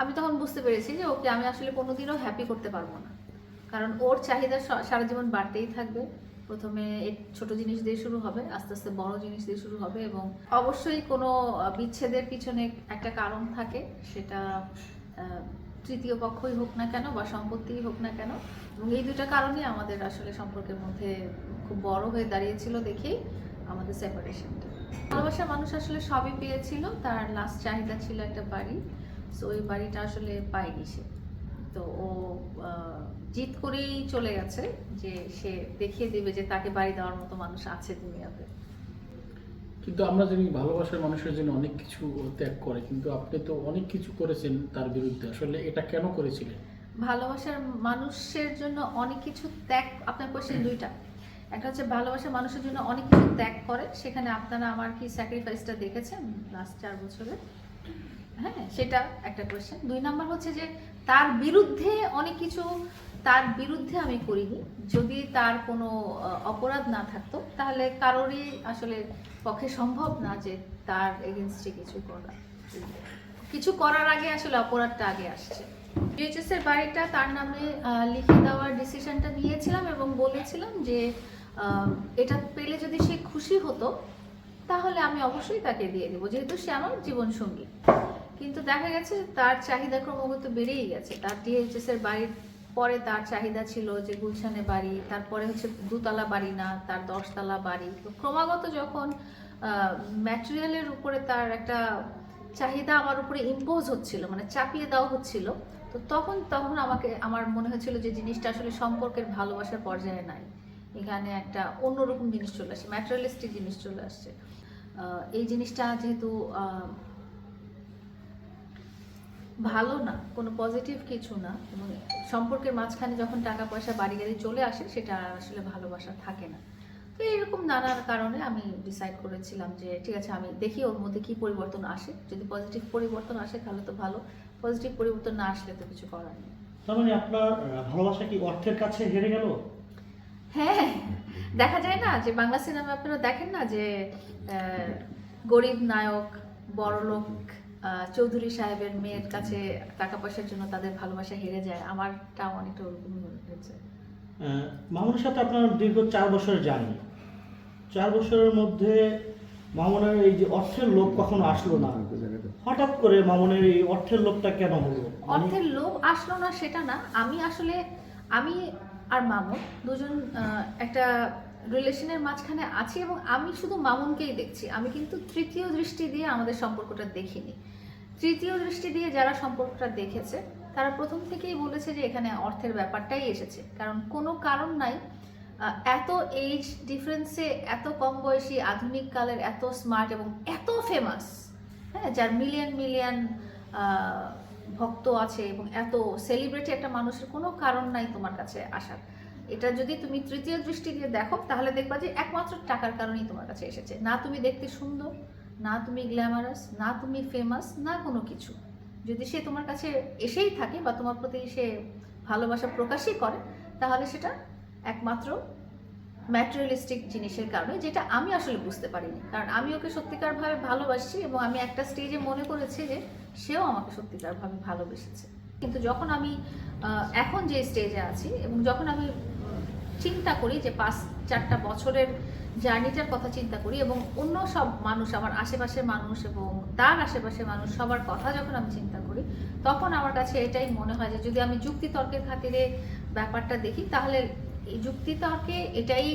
আমি তখন বুঝতে পেরেছি যে ওকে আমি আসলে কোনোদিনও হ্যাপি করতে পারব না। কারণ ওর চাহিদা সারা জীবন বাড়তেই থাকবে। প্রথমে ছোট জিনিস দিয়ে শুরু হবে, আস্তে আস্তে বড় জিনিস দিয়ে শুরু হবে এবং অবশ্যই কোনো বিচ্ছেদের পিছনে একটা কারণ থাকে, সেটা তৃতীয় পক্ষই হোক না কেন বা সম্পত্তিই হোক না কেন। এবং এই দুটা কারণে আমাদের আসলে সম্পর্কের মধ্যে খুব বড় হয়ে দাঁড়িয়েছিল দেখেই আমাদের সেপারেশনটা ভালোবাসার মানুষ আসলে সবই পেয়েছিল, তার লাস্ট চাহিদা ছিল একটা বাড়ি। সো ওই বাড়িটা আসলে পায়নি সে। তো ও জিত করেই চলে গেছে যে সে দেখিয়ে দেবে যে তাকে বাড়ি দেওয়ার মতো মানুষ আছে দুনিয়াতে। কিন্তু আমরা জানি ভালোবাসার মানুষের জন্য অনেক কিছু ত্যাগ করে কিন্তু আপনি তো অনেক কিছু করেছেন তার বিরুদ্ধে। আসলে এটা কেন করেছিলেন? ভালোবাসার মানুষের জন্য অনেক কিছু ত্যাগ আপনার কোশ্চেন দুইটা। একটা হচ্ছে ভালোবাসার মানুষের জন্য অনেক কিছু ত্যাগ করে সেখানে আপনারা আমার কি স্যাক্রিফাইসটা দেখেছেন? লাস্ট চার বছরে? হ্যাঁ সেটা একটা কোয়েশ্চেন দুই নাম্বার হচ্ছে যে, তার বিরুদ্ধে অনেক কিছু, তার বিরুদ্ধে আমি করিনি। যদি তার কোনো অপরাধ না থাকতো, তাহলে কারোরই আসলে পক্ষে সম্ভব না যে তার এগেনস্টে কিছু করা। কিছু করার আগে আসলে অপরাধটা আগে আসছে। এর বাড়িটা তার নামে লিখে দেওয়ার ডিসিশনটা নিয়েছিলাম এবং বলেছিলাম যে এটা পেলে যদি সে খুশি হতো, তাহলে আমি অবশ্যই তাকে দিয়ে দেবো। যেহেতু সে আমার জীবন সঙ্গী কিন্তু দেখা গেছে তার চাহিদা ক্রমাগত বেড়েই গেছে। তার ডিএইচএস এর বাড়ির পরে তার চাহিদা ছিল যে গুলশানে বাড়ি, তারপরে হচ্ছে দুতলা বাড়ি না, তার দশতলা বাড়ি। তো ক্রমাগত যখন ম্যাটেরিয়ালের উপরে তার একটা চাহিদা আমার উপরে ইম্পোজ হচ্ছিল মানে চাপিয়ে দেওয়া হচ্ছিল, তো তখন তখন আমাকে, আমার মনে হচ্ছিল যে জিনিসটা আসলে সম্পর্কের ভালোবাসার পর্যায়ে নাই। এখানে একটা অন্যরকম জিনিস চলে আসছে ম্যাটেরিয়ালিস্টিক জিনিস চলে আসছে। এই জিনিসটা যেহেতু ভালো না কোনো পজিটিভ কিছু না এবং সম্পর্কের মাঝখানে যখন টাকা পয়সা বাড়ি গাড়ি চলে আসে সেটা আসলে ভালোবাসা থাকে না। তো এরকম নানা কারণে আমি ডিসাইড করেছিলাম যে ঠিক আছে আমি দেখি ওর মধ্যে কি পরিবর্তন আসে। যদি পজিটিভ পরিবর্তন আসে তাহলে তো ভালো। পজিটিভ পরিবর্তন না আসলে তো কিছু করার নেই। তার মানে আপনার ভালোবাসা কি অর্থের কাছে হেরে গেল? হ্যাঁ দেখা যায় না যে বাংলা সিনেমা আপনারা দেখেন না যে গরিব নায়ক বড়লোক চৌধুরী সাহেবের মেয়ের কাছে টাকা পয়সার জন্য তাদের ভালোবাসা হেরে যায় আমারটা অনেকটা ওরকমই হয়েছে। মামুনের সাথে আপনার দীর্ঘ চার বছর জার্নি। চার বছরের মধ্যে মামুনের এই যে অর্থের লোভ কখনো আসলো না? হঠাৎ করে মামুনের এই অর্থের লোভটা কেন হলো? অর্থের লোভ আসলো না সেটা না আমি আসলে আমি আর মামুন দুজন একটা রিলেশনের মাঝখানে আছি এবং আমি শুধু মামুনকেই দেখছি। আমি কিন্তু তৃতীয় দৃষ্টি দিয়ে আমাদের সম্পর্কটা দেখিনি। তৃতীয় দৃষ্টি দিয়ে যারা সম্পর্কটা দেখেছে, তারা প্রথম থেকেই বলেছে যে এখানে অর্থের ব্যাপারটাই এসেছে। কারণ কোনো কারণ নাই এত এজ ডিফারেন্সে এত কম বয়সী, আধুনিক কালের এত স্মার্ট এবং এত ফেমাস হ্যাঁ যার মিলিয়ন মিলিয়ন ভক্ত আছে এবং এত সেলিব্রিটি একটা মানুষের কোনো কারণ নাই তোমার কাছে আসার। এটা যদি তুমি তৃতীয় দৃষ্টি দিয়ে দেখো, তাহলে দেখবা যে একমাত্র টাকার কারণেই তোমার কাছে এসেছে। না তুমি দেখতে সুন্দর, না তুমি গ্ল্যামারাস না তুমি ফেমাস না কোনো কিছু। যদি সে তোমার কাছে এসেই থাকে বা তোমার প্রতি সে ভালোবাসা প্রকাশই করে, তাহলে সেটা একমাত্র ম্যাটেরিয়ালিস্টিক জিনিসের কারণে, যেটা আমি আসলে বুঝতে পারিনি। কারণ আমি ওকে সত্যিকারভাবে ভালোবাসি এবং আমি একটা স্টেজে মনে করেছি যে সেও আমাকে সত্যিকারভাবে ভালোবেসেছে। কিন্তু যখন আমি এখন যে স্টেজে আছি এবং যখন আমি চিন্তা করি যে পাঁচ, চারটা বছরের জার্নিটার কথা চিন্তা করি এবং অন্য সব মানুষ, আমার আশেপাশের মানুষ এবং তার আশেপাশের মানুষ সবার কথা যখন আমি চিন্তা করি, তখন আমার কাছে এটাই মনে হয় যে যদি আমি যুক্তিতর্কের খাতিরে ব্যাপারটা দেখি, তাহলে এই যুক্তিতর্কে এটাই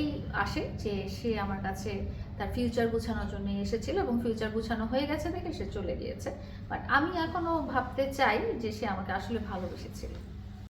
আসে যে সে আমার কাছে তার ফিউচার গুছানোর জন্য এসেছিল এবং ফিউচার গুছানো হয়ে গেছে দেখে সে চলে গিয়েছে। বাট আমি এখনও ভাবতে চাই যে সে আমাকে আসলে ভালোবেসেছিল।